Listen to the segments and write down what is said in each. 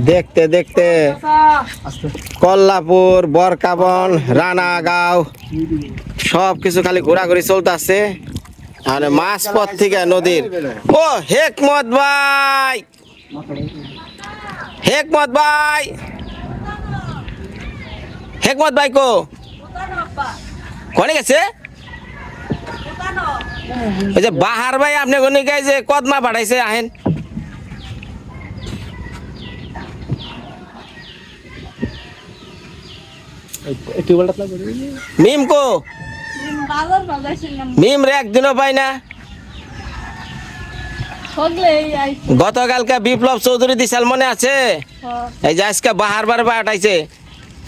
দেখতে দেখতে। কল্লাপুর, বরকাবন, রানাগাঁও সব কিছু খালি ঘোরাঘুরি চলতেছে। আর মাছ পথ থেকে নদীর। ও, হেকমত ভাই! হেকমত ভাই! হেকমত ভাই কো? কনে গেছে? ওই যে বাহার ভাই আপনি কোনে যে কদমা পাঠাইছে আহেন। মিম কো মিম রে একদিনও পাই না। গতকালকে বিপ্লব চৌধুরী দিশাল মনে আছে? এই যে আজকে বাহার বার পাঠাইছে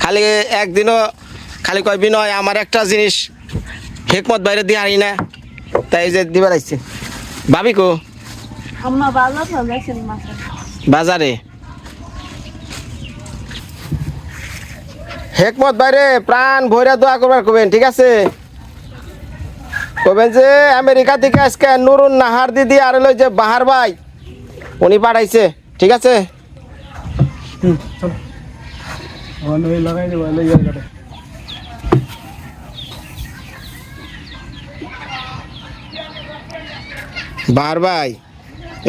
খালি একদিনও খালি কয় বিনয় আমার একটা জিনিস হেকমত বাইরে দিয়ে হারি না। তাই এই যে দিবার আইছে। ভাবি কো বাজার বাজাইছিলাম মাছ বাজারে হেকমত বাইরে প্রাণ ভৈরা দোয়া করবার কবেন ঠিক আছে? কবেন যে আমেরিকা থেকে আজকে নুরুন নাহার দিদি আর হলো যে বাহার ভাই উনি পাঠাইছে ঠিক আছে? বাহার ভাই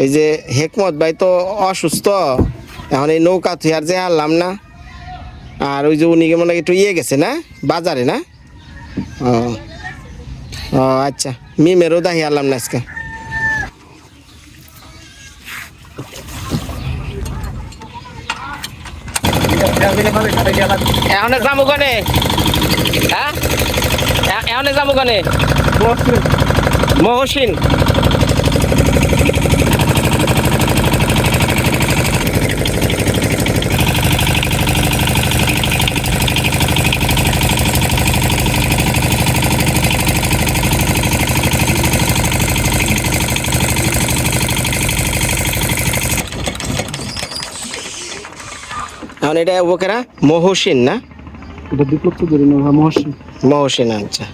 এই যে হেকমত ভাই তো অসুস্থ এখন এই নৌকা থুই আর যে হারলাম না। আর ওই যে উনি মনে একটু ইয়ে গেছে না? বাজারে না? ও। ও আচ্ছা। মিমেরও দাহি হারলাম না আজকে। এখন যাব কনে? হ্যাঁ? এখন যাব কনে? মহসিন। এখন এটা ওকেরা মহসিন না? এটা বিপ্লব চৌধুরী না মহসিন। মহসিন আচ্ছা।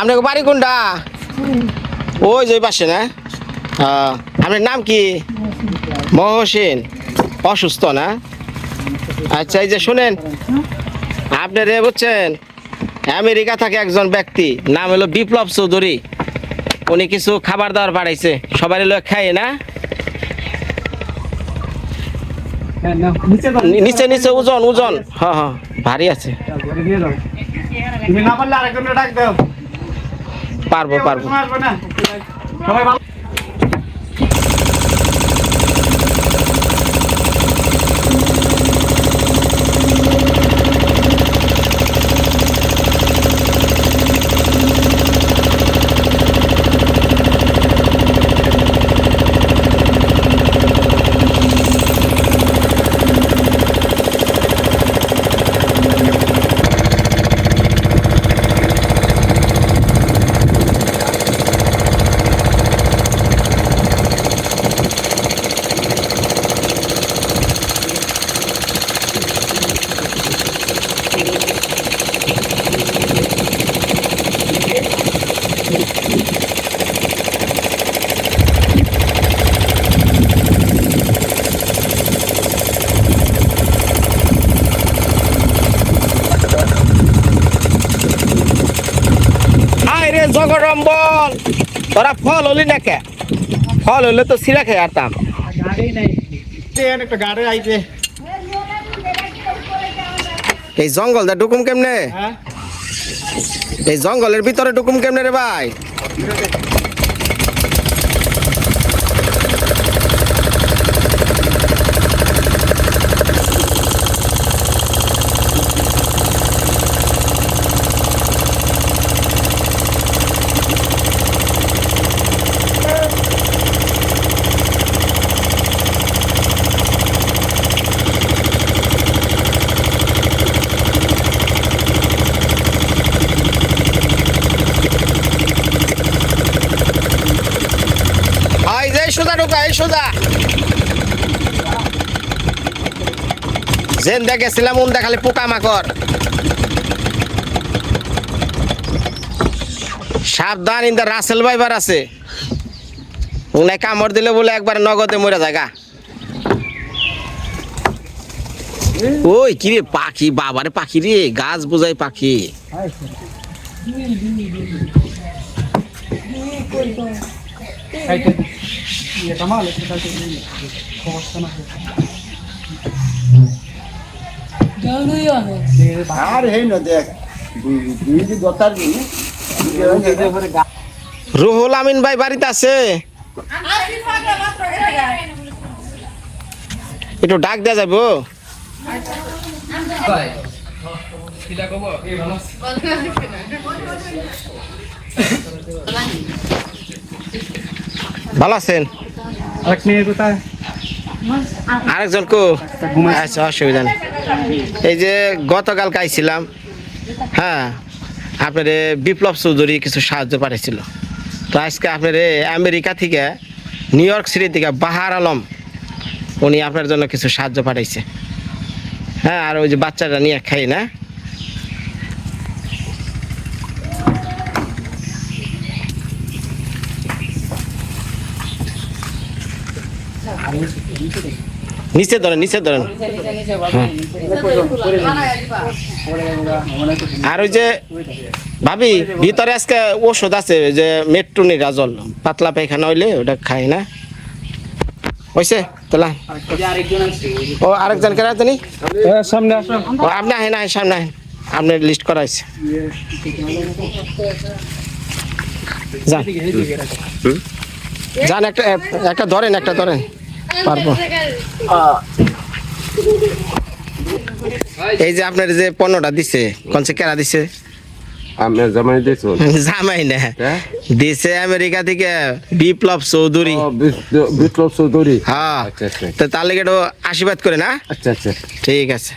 আপনাকে বাড়ি কোনটা? ওই যে পাশে না? হ্যাঁ। আপনার নাম কি? মহসিন। অসুস্থ না? আচ্ছা এই যে শুনেন। আপনার এ বুঝছেন আমেরিকা থাকে একজন ব্যক্তি নাম হলো বিপ্লব চৌধুরী। উনি কিছু খাবার দাবার বাড়াইছে। সবাই লোক খায় না? হ্যাঁ নিচে নিচে নিচে ওজন ওজন হ্যাঁ হ্যাঁ ভারী আছে। পারব দিয়ে তোরা ফল হলি না কে? ফল হলে তো সিরা খেয়ে আরতাম গাড়ি নাই ট্রেন একটা গাড়ি আইছে এই জঙ্গলটা ডুকুম কেমনে? হ্যাঁ। এই জঙ্গলের ভিতরে ডুকুম কেমনে রে ভাই এই যে এই সোজা ঢুকা এই সোজা যেন দেখেছিলাম উন দেখালে পোকা মাকড় সাবধান ইন্দা রাসেল ভাইবার আছে উনায় কামড় দিলে বলে একবার নগদে মরে জায়গা ওই কি রে পাখি বাবারে পাখি রে গাছ বোঝাই পাখি দিন রুহুল আমিন ভাই বাড়িতে আছে? একটু ডাক দেওয়া যাব ভালো আছেন? কোথায় আরেকজন কো? আচ্ছা অসুবিধা নেই। এই যে গতকাল আইছিলাম হ্যাঁ আপনার বিপ্লব চৌধুরী কিছু সাহায্য পাঠিয়েছিল তো আজকে আপনার আমেরিকা থেকে, নিউ ইয়র্ক সিটি থেকে বাহার আলম, উনি আপনার জন্য কিছু সাহায্য পাঠাইছে। হ্যাঁ আর ওই যে বাচ্চাটা নিয়ে খাই না নিচে ধরেন নিচে ধরেন। আর ওই যে ভাবি ভিতরে আজকে ওষুধ আছে ওই যে মেট্রুনি রাজল পাতলা পায়খানা হইলে ওটা খাই না। হয়েছে তাহলে ও আরেকজন কেন তুমি সামনে ও আপনি আহেন আহেন সামনে আহেন। আপনার লিস্ট করা হয়েছে যান যান একটা একটা ধরেন একটা ধরেন। পারব। এই যে আপনার যে পণ্যটা দিছে কোনসে কেরা দিছে? আপনার জামাই দিয়েছ জামাই না। হ্যাঁ? দিছে আমেরিকা থেকে বিপ্লব চৌধুরী। বিপ্লব চৌধুরী। হ্যাঁ। আচ্ছা আচ্ছা। তো তার লেগে একটু আশীর্বাদ করে না? আচ্ছা আচ্ছা। ঠিক আছে।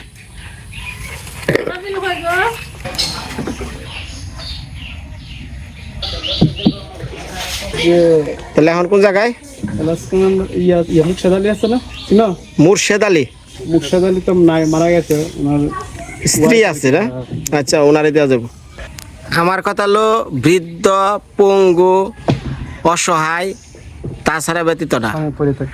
তাহলে এখন কোন জায়গায়? ইয়া ইয়া মুর্শাদ আলী আছে না? চিনো মুর্শেদ আলী। মুর্শাদ আলী তো নাই মারা গেছে ওনার স্ত্রী আছে না? আচ্ছা ওনারে দেওয়া যাব। আমার কথা হলো বৃদ্ধ পঙ্গু অসহায় তাছাড়া ব্যতীত না। আমি পড়ে থাকি?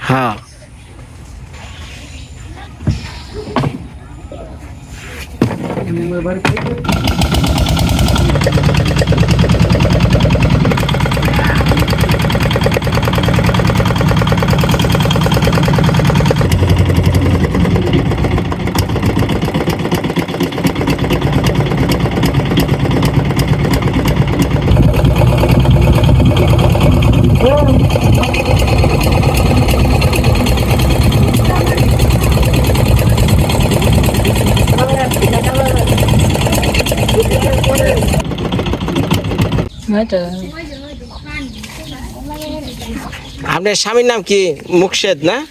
আপনার স্বামীর নাম কি? মুকশেদ না?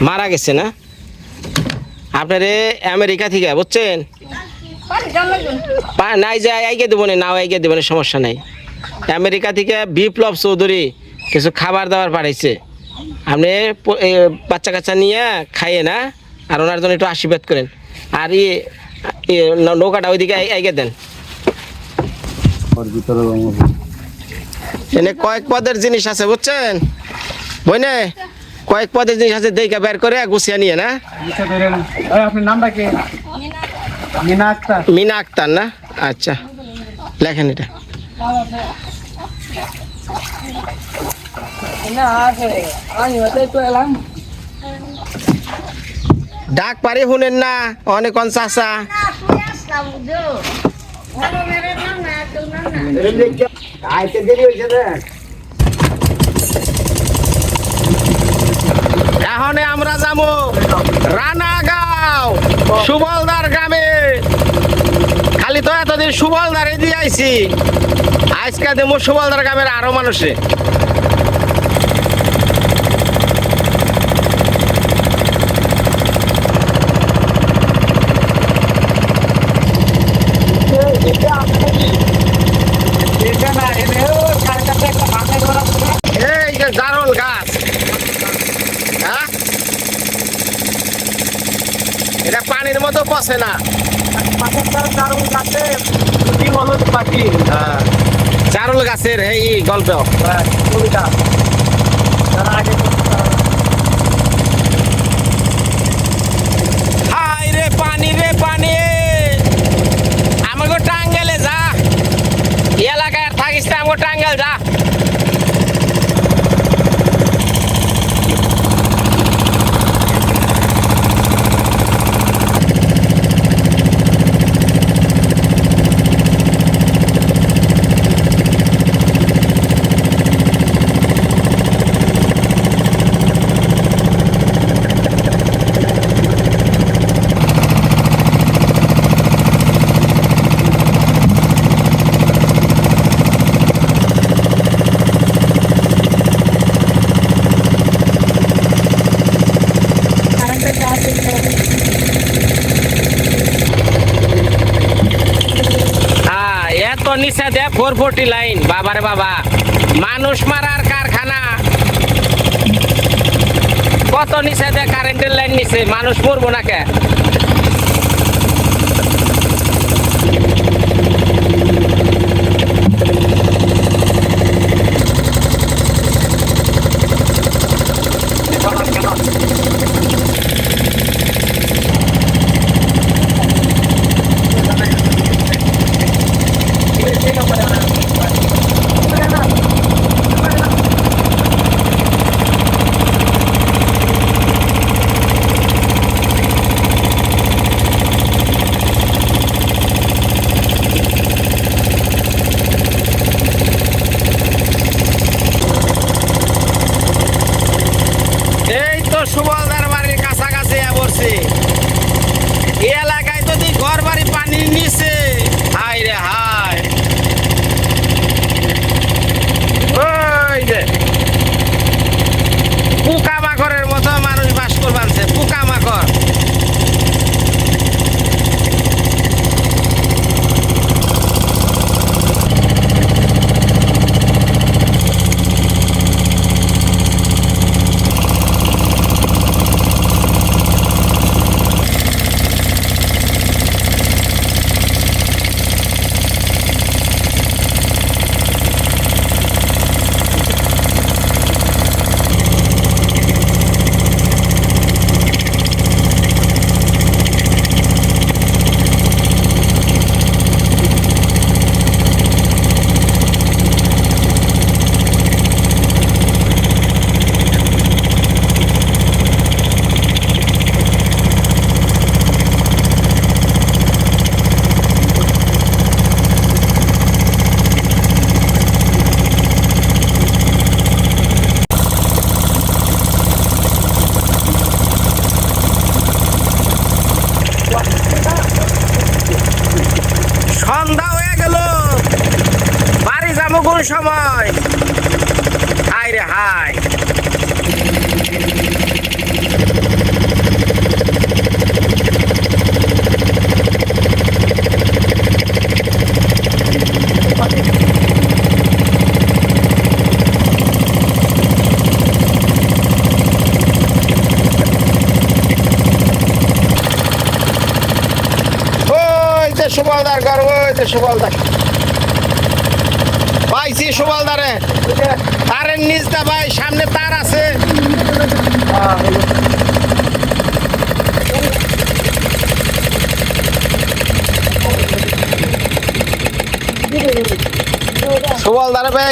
মারা গেছে না? আপনার আমেরিকা থেকে, বুঝছেন? নাই যে আইগে দেবো না নাও আইগে দেবো না সমস্যা নাই। আমেরিকা থেকে বিপ্লব চৌধুরী কিছু খাবার দাবার পাঠাইছে। আপনি বাচ্চা কাচ্চা নিয়ে খাইয়ে না, আর ওনার জন্য একটু আশীর্বাদ করেন। আর ই নৌকাটা ওইদিকে আই- আইগে দেন। এনে কয়েক পদের জিনিস আছে বুঝছেন? বইনে কয়েক পদের জিনিস আছে দেখে বের করে গুছিয়ে নিয়ে না? মুর্শাদ ধরেন এই, আপনার নামটা কি? মিনা আক্তার। মিনা আক্তার না? আচ্ছা লেখেন এটা। ডাক পারি শুনেন না অনেক চাষা এখন আমরা যাব রানাগাঁও, সুবলদার গ্রামে। খালি তো এতদিন সুবলদার দিয়ে আইছি। আজকে দেবো সুবলদার গ্রামের আরও মানুষে। এই যে জারল গাছ। হ্যাঁ? এটা পানির মতো পচে না। হ্যাঁ। নারল গাছের এই গল্প। কবিতা যারা আগে হাই রে পানি রে পানি আমাকে টাঙ্গেলে যা এই এলাকায় আর থাকিস না আমাকে টাঙ্গেল যা কারেন্টের চার্জ হ্যাঁ এত নিচে দে ফোর ফোরটি লাইন বাবারে বাবা। মানুষ মারার কারখানা। কত নিচে যে কারেন্টের লাইন নিছে, মানুষ মরবো না কে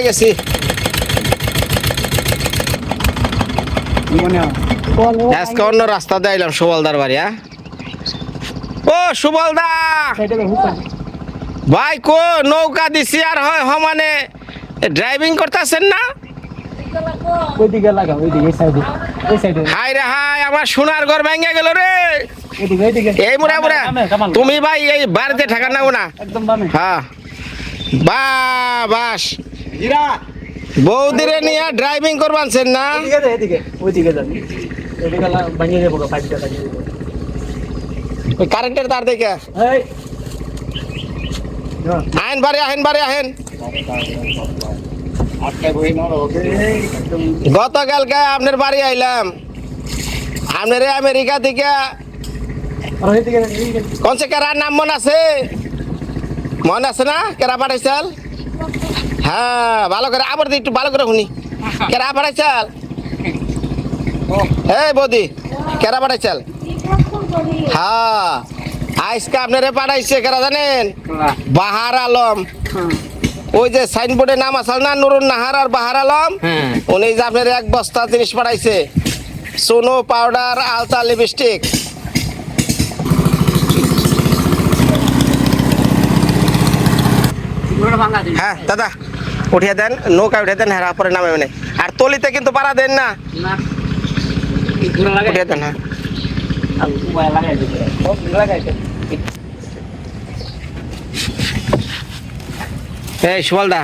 গেছি আজকে অন্য রাস্তা দিয়ে আইলাম সুবলদার বাড়ি হ্যাঁ? ও সুবলদা! ভাই কো নৌকা দিছি আর হয় সমানে। ড্রাইভিং করতেছেন না? ওইদিকে লাগা ওইদিকে এই সাইডে এই সাইডে। হাই রে হাই আমার সোনার ঘর ভেঙে গেল রে। এই মুরা মুরা তুমি ভাই এই বাড়িতে থাকা নাও না। একদম বামে হ্যাঁ। বা বাস বৌদিরে নিয়ে ড্রাইভিং করবানছেন না? ওই কারেন্টের তার দেখে এই। আহেন বাড়ি আহেন বাড়ি আহেন। গতকালকে আপনার বাড়ি আইলাম। আপনার আমেরিকা থেকে কোন সে কেরার নাম মন আছে? মন আছে না? কেরা পাঠাইছাল হ্যাঁ ভালো করে আবার একটু ভালো করে শুনি। কেরা পাঠাইছাল এই বৌদি কেরা পাঠাইছাল হ্যাঁ আজকে আপনারে পাঠাইছে কেরা জানেন? বাহার আলম। ওই যে সাইনবোর্ডে নাম আসাল না? নুরুন নাহার আর বাহার আলম? হ্যাঁ। উনি যে আপনার এক বস্তা জিনিস পাঠাইছে। সোনো পাউডার আলতা লিপস্টিক। হ্যাঁ দাদা। উঠিয়ে দেন, নৌকা উঠিয়ে দেন হ্যাঁ পরে নামে মানে আর তলিতে কিন্তু পাড়া দেন না। পুরো উঠিয়ে দেন হ্যাঁ। এই সুবলদা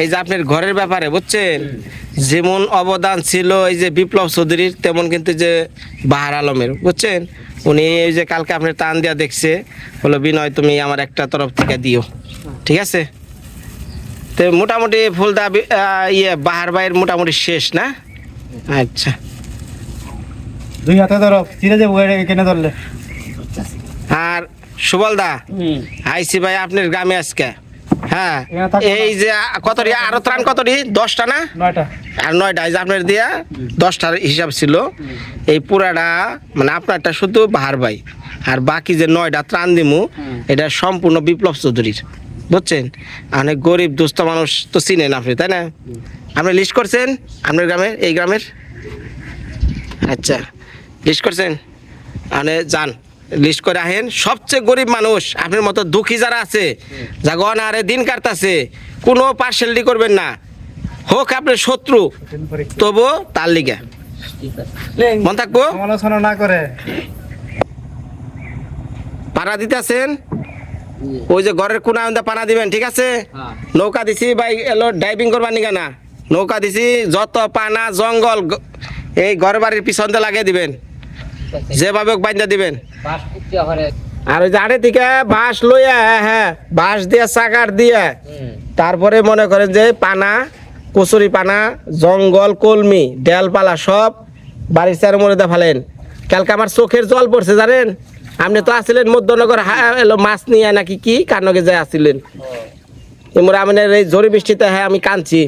এই যে আপনার ঘরের ব্যাপারে বুঝছেন? যেমন অবদান ছিল এই যে বিপ্লব চৌধুরীর, তেমন কিন্তু যে বাহার আলমের, বুঝছেন? উনি এই যে কালকে আপনার টান দিয়া দেখছে, বলো, বিনয়, তুমি আমার একটা তরফ থেকে দিও। ঠিক আছে? তো মোটামুটি ফুলদা ইয়ে বাহার বাইয়ের মোটামুটি শেষ না? আচ্ছা। দুই হাতে ধরো চিনে যাব কেনে ধরলে? আর সুবলদা আইসি ভাই আপনার গ্রামে আজকে? হ্যাঁ। এই যে কতটি? আরও ত্রাণ কতটি? দশটা না? আর নয়টা এই যে আপনার দিয়া দশটার হিসাব ছিল। এই পুরাটা মানে আপনারটা শুধু বাহার ভাই। আর বাকি যে নয়টা ত্রাণ দিমু এটা সম্পূর্ণ বিপ্লব চৌধুরীর। বুঝছেন? অনেক গরিব দুস্থ মানুষ তো চিনেন আপনি তাই না? আপনি লিস্ট করছেন? আপনার গ্রামের এই গ্রামের? আচ্ছা লিস্ট করছেন? মানে যান লিস্ট করে আহেন। সবচেয়ে গরিব মানুষ আপনার মতো দুঃখী যারা আছে যা গনারে দিন কাটতাছে কোনো পার্সেলিটি করবেন না। হোক আপনার শত্রু তবু তার লিগে। মন থাকব? সমালোচনা না করে। পাড়া দিতেছেন? ওই যে ঘরের কোনা পানা দিবেন ঠিক আছে? হ্যাঁ। নৌকা দিছি ভাই এলো ড্রাইভিং করবার নিগা না। নৌকা দিছি যত পানা জঙ্গল এই ঘর বাড়ির পিছন দিয়ে লাগিয়ে দিবেন। যেভাবে বাইন্দা দিবেন। আর ওই যে আড়ে থেকে বাঁশ লইয়া হ্যাঁ হ্যাঁ বাঁশ দিয়ে চাকার দিয়ে। তারপরে মনে করেন যে পানা কচুরি পানা জঙ্গল কলমি ডেলপালা সব বাড়ির চার মরে ফেলেন। কালকে আমার চোখের জল পড়ছে জানেন? আপনি তো আসছিলেন মধ্যনগর এলো মাছ নিয়ে নাকি কি কান্নকে যায় আসছিলেন এমরে আমাদের এই ঝড়ি বৃষ্টিতে হ্যাঁ আমি কাঁদছি।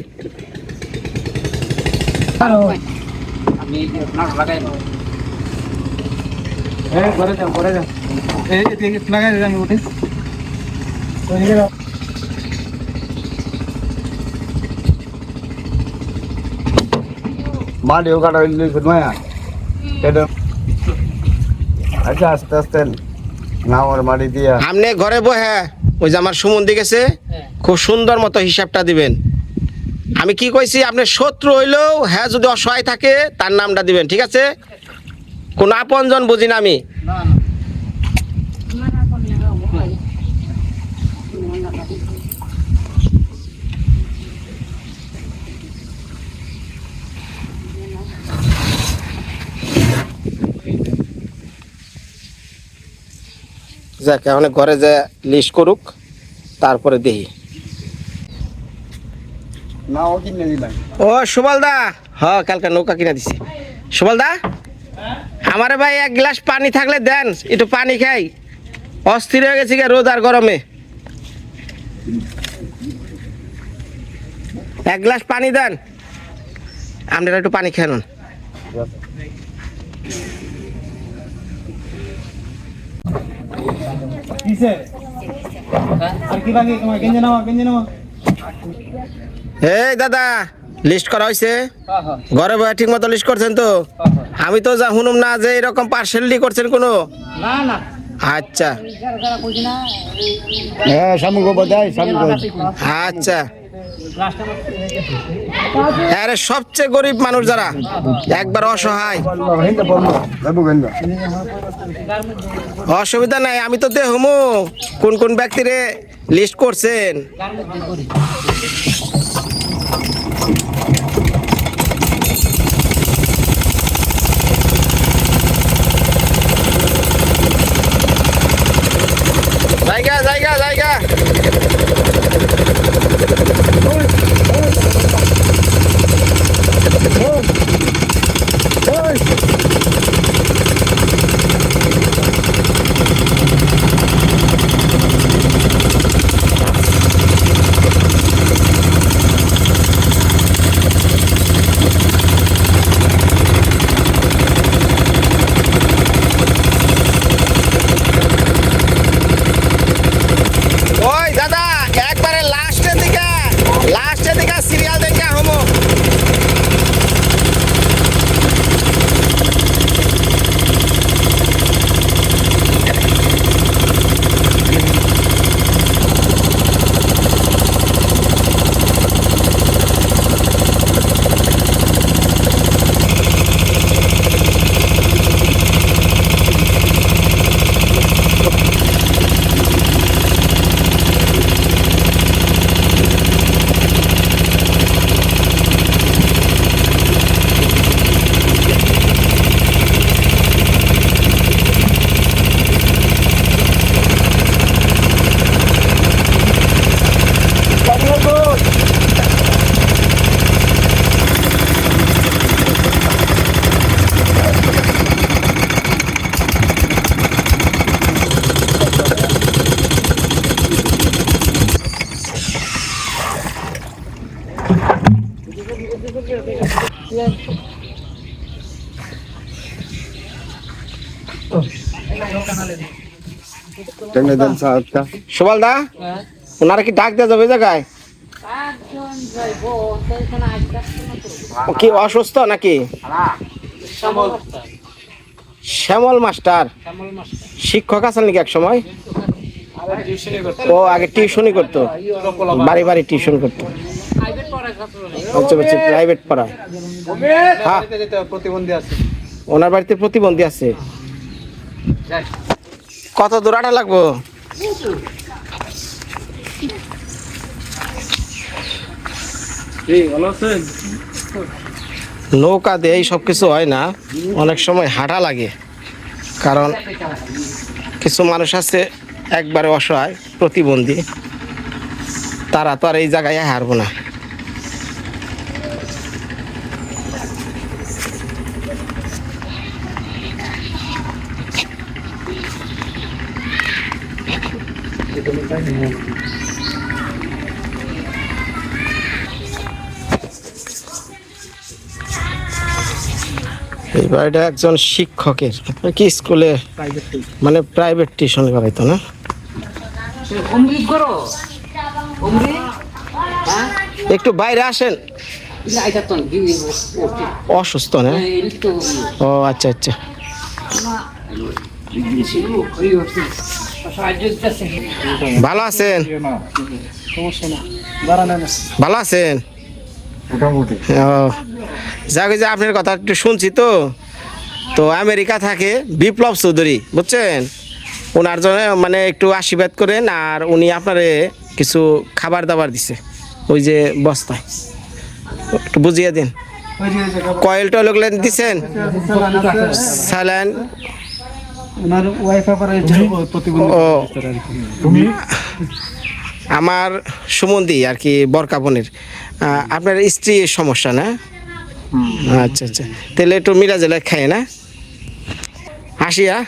যাও। মাটিও কেটে আচ্ছা আস্তে আস্তে নামর মারি দিয়া। আপনি ঘরে বহে ওই যে আমার সুমন গেছে হ্যাঁ। খুব সুন্দর মতো হিসাবটা দিবেন। আমি কি কইছি আপনি শত্রু হইলেও হ্যাঁ যদি অসহায় থাকে তার নামটা দিবেন ঠিক আছে? কোন আপনজন বুঝি না আমি। যাক এখন ঘরে যে লিস্ট করুক তারপরে দেখি ও সুবল দা। হ কালকে নৌকা কিনে দিছি। সুবল দা আমারে ভাই এক গ্লাস পানি থাকলে দেন একটু পানি খাই। অস্থির হয়ে গেছি গে রোদ আর গরমে। এক গ্লাস পানি দেন। আপনারা একটু পানি খেয়ে কিসে আর কি লাগে তোমার গেঞ্জে গেঞ্জে এই দাদা লিস্ট করা হয়েছে হ্যাঁ হ্যাঁ। ঘরে বয়ে ঠিক মতো লিস্ট করছেন তো? হ্যাঁ আমি তো যা শুনুম না যে এরকম পার্সেলটি করছেন কোনো? না না। আচ্ছা। হ্যাঁ আচ্ছা। আরে সবচেয়ে গরিব মানুষ যারা, একবার অসহায়। অসুবিধা নাই, আমি তো দেহমু। কোন কোন ব্যক্তিরে লিস্ট করছেন? টেনে দেন সাহায্যটা। সুবল দা ওনারা কি ডাক দেওয়া যাবে জায়গায়? ও কি অসুস্থ নাকি? শ্যামল। মাস্টার। শিক্ষক আছেন নাকি এক সময় ও আগে টিউশনই করতো। বাড়ি বাড়ি টিউশন করতো। আচ্ছা আচ্ছা প্রাইভেট পড়া হ্যাঁ। যেতে প্রতিবন্ধী আছে। ওনার বাড়িতে প্রতিবন্ধী আছে। কত দূর আটা লাগবো? নৌকা দিয়ে সব কিছু হয় না। অনেক সময় হাঁটা লাগে। কারণ কিছু মানুষ আছে একবারে অসহায় প্রতিবন্ধী। তারা তো আর এই জায়গায় হারবো না। এই বাড়িটা একজন শিক্ষকের কি স্কুলে মানে প্রাইভেট টিউশন করাইতো না একটু বাইরে আসেন অসুস্থ না ও আচ্ছা আচ্ছা ভালো আছেন? ভালো আছেন? যাক যে আপনার কথা একটু শুনছি তো। তো আমেরিকা থাকে বিপ্লব চৌধুরী, বুঝছেন? ওনার জন্য মানে একটু আশীর্বাদ করেন আর উনি আপনারে কিছু খাবার দাবার দিছে, ওই যে বস্তায়। একটু বুঝিয়ে দিন। কয়েল টয়েল দিছেন? স্যালাইন। ওয়াইফ আবার আমার সুমন্দি আর কি বরকা বোনের। আপনার স্ত্রীর সমস্যা না? আচ্ছা আচ্ছা। তাহলে একটু মিরাজেলা খায় না? আসিয়া।